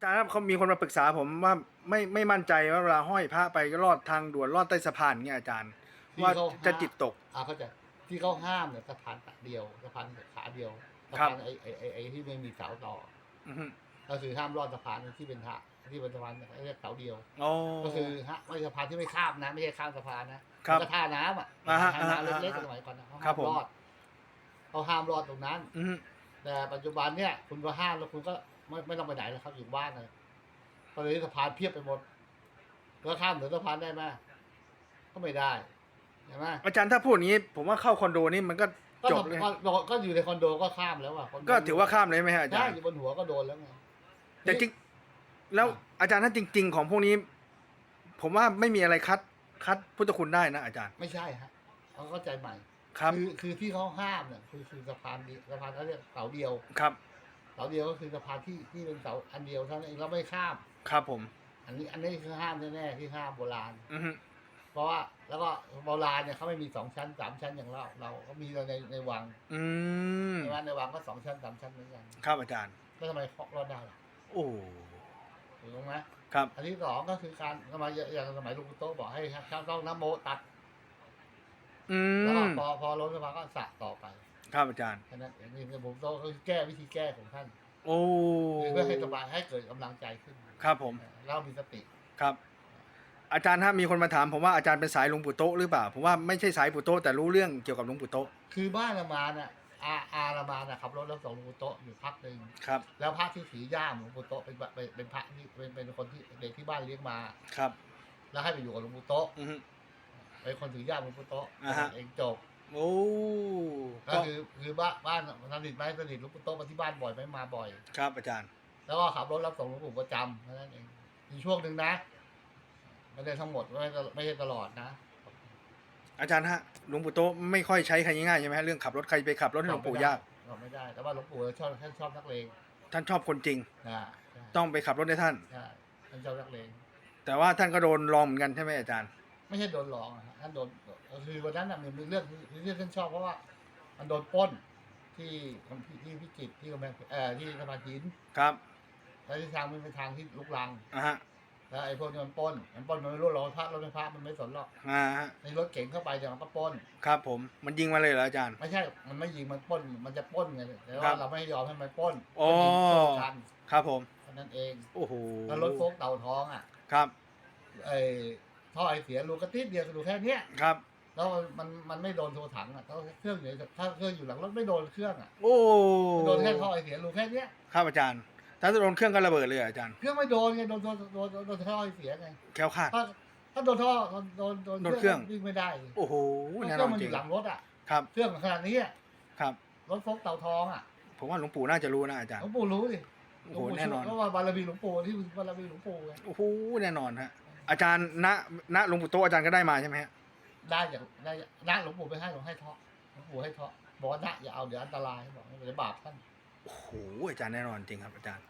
อาจารย์ครับเขามีคนมาปรึกษาผมว่าไม่ไม่มั่นใจว่าเวลาห้อยพระไปก็ลอดทางด่วนลอดใต้สะพานเงี้ยอาจารย์ ที่ว่าเขาจะจิตตก อ่าเขาใจะที่เขาห้ามเนี่ยสะพานตัดเดียวสะพานขาเดียวสะครับพานไอ้ไอ้ไอ้ไอ้ที่ไม่มีเสาต่อ อือฮึก็คือห้ามลอดสะพานที่เป็นทะที่เป็นสะพานเรียกเสาเดียวโอ้ก็คือฮะไม่สะพานที่ไม่ข้ามนะ ไม่ใช่ข้ามสะพานนะครับมันก็ท่าน้ำอะอ่าฮะท่าน้ำอ่าฮะเล็กๆสมัยก่อนนะเขาครัห้าบมผม รอดเขาห้ามรอดตรงนั้น อือฮึแต่ปัจจุบันเนี่ยคุณก็ห้ามแล้วคุณก็ ไม่ไม่ต้องไปไหนแล้วครับอยู่บ้านเลยตอนนี้สะพานเพียบไปหมดแล้วข้ามเหนือสะพานได้ไหมก็ไม่ได้ใช่ไหมอาจารย์ถ้าพูดอย่างนี้ ผมว่าเข้าคอนโดนี่มันก็ก็จบเลย ก็ก็อยู่ในคอนโดก็ข้ามแล้วอะคอนโดก็ถือว่าข้ามเลยไหมฮะอาจาได้รย์อยู่บนหัวก็โดนแล้วไง แต่จริงแล้วอาจารย์ถ้าจริง ๆ ของพวกนี้ ผมว่าไม่มีอะไรคัดคัดพุทธคุณได้นะอาจารย์ไม่ใช่ฮะเขาเข้าใจใหม่ครับคือคือที่เขาห้ามเนี่ยคือคือสะพานเดียวสะพานเขาเรียกเสาเดียว ครับเสาเดียวก็คือสะพานที่ที่เป็นเสาอันเดียวเท่านั้นเองแล้วไม่ข้าม ครับผม อันนี้อันนี้คือห้ามแน่ๆที่ห้ามโบราณ อือฮึเพราะว่าแล้วก็โบราณเนี่ยเขาไม่มีสองชั้นสามชั้นอย่างเราเราก็มีเราในในวังอืมในวังในวังก็สองชั้นสามชั้นเหมือนกันครับอาจารย์ แล้วทำไมเคาะรอดได้ล่ะโอ้ถูกไหมครับ อันที่สองก็คือการสมัยอย่างสมัยหลุงปู่โตะบอกให้ข้ามต้องน้ำโมตัด อืแล้วก็มพอพอล้นสะพานก็สระต่อไป ครับอาจารย์แค่นั้นเองนี่คือผมโตะก็คือแก้วิธีแก้ของท่านโอ้คือเพื่อให้สบายให้เกิดกำลังใจขึ้น ครับผมเรามีสติครับ อาจารย์ถ้ามีคนมาถามผมว่าอาจารย์เป็นสายหลวงปู่โตะหรือเปล่าผมว่าไม่ใช่สายปู่โตะแต่รู้เรื่องเกี่ยวกับหลวงปู่โตะคือบ้านละมาน่ะอาอาละมาน่ะขับรถแล้วส่งหลวงปู่โตะอยู่พักหนึ่งครับ แล้วพระที่ถือย่ามหลวงปู่โตะเป็นเป็นเป็นพระที่เป็นเป็นคนที่เด็กที่บ้านเลี้ยงมาครับ แล้วให้ไปอยู่กับหลวงปู่โตะอือฮึเป็นคนถือย่ามหลวงปู่โตะอ่าฮะเองจบ โอ้ก็คือคือบ้านบ้านสนิทไหมสนิทหลวงปู่โตะมาที่บ้านบ่อยไหมมาบ่อย ครับอาจารย์ แล้วก็ขับรถรับส่งหลวงปู่ประจำเท่านั้นเองมีช่วงหนึ่งนะไม่ได้ทั้งหมดไม่ได้ไม่ใช่ตลอดนะ อาจารย์ฮะหลวงปู่โตะไม่ค่อยใช้ใครง่ายๆใช่ไหมฮะเรื่องขับรถใครไปขับรถให้หลวงปู่ยากเราไม่ได้ แต่ว่าหลวงปู่ชอบท่านชอบนักเลงท่านชอบคนจริง นะใช่ต้องไปขับรถให้ท่านใช่ท่านชอบนักเลงแต่ว่าท่านก็โดนลองเหมือนกันใช่ไหมอาจารย์ ไม่ใช่โดนหลอกอะฮะท่านโดนคือวันนั้นน่ะมันมีเรื่องที่ที่ท่านชอบเพราะว่า มันโดนปล้นที่ที่ที่พิจิตรที่กำแพงเอ่อที่สะพานหินครับแล้วที่ทางมันเป็นทางที่ลุกลังอ่าฮะแล้วไอ้พวกนี้มันปล้นมันปล้นมันไม่รู้หรอกว่าพระรถไม่พระมันไม่สนหรอกอ่าฮะในรถเก๋งเข้าไปเดี๋ยวมันก็ปล้น ครับผม มันยิงมาเลยเหรออาจารย์ ไม่ใช่ มันไม่ยิงมันปล้น มันจะปล้นไงแต่ครัว่าบ เราไม่ยอมให้มันปล้นอ๋อ มันยิงปล้นกันครับผมแค่นั้นเองโอ้โหแล้วรถโฟกเต่าทองอะ ครับ ไอ้ ท่อไอเสียรูกระติดเดียวรูแค่เนี้ยครับ แล้วมันมันมันไม่โดนโทรถังอะถ้าเครื่องอยู่ถ้าเครื่องอยู่หลังรถไม่โดนเครื่องอะโอ้โดนแค่ท่อไอเสียรูแค่เนี้ยครับอาจารย์ ถ้าโดนเครื่องก็ระเบิดเลยเหรออาจารย์ เครื่องไม่โดนไงโดนโดนโดนโดนโดนท่อไอเสียไงแคล้วคลาดถ้าถ้าโดนท่อโดนโดนโดนโดนเครื่องวิ่งไม่ได้เคโอ้โหแน่นรื่ออนงมันจอริงยู่หลังรถอะครับเครื่องขนาดนี้อะครับรถโฟกเต่าทองอะ ผมว่าหลวงปู่น่าจะรู้นะอาจารหย์ลวงปู่รู้ดิโอ้โหแน่นอนเพราะว่าบารมีหลวงปู่ที่บารมีหลวงปู่ไงโอ้โหแน่นอนฮะ อาจารย์ณณหลวงปู่โตะอาจารย์ก็ได้มาใช่ไหมฮะได้อย่างได้นะหลวงปู่ไปให้หลวงให้เทาะหลวงปู่ให้เทาะบอกว่านะอย่าเอาเดี๋ยวอันตรายบอกเดี๋ยวบาปท่าน โอ้โหอาจารย์แน่นอนจริงครับอาจารย์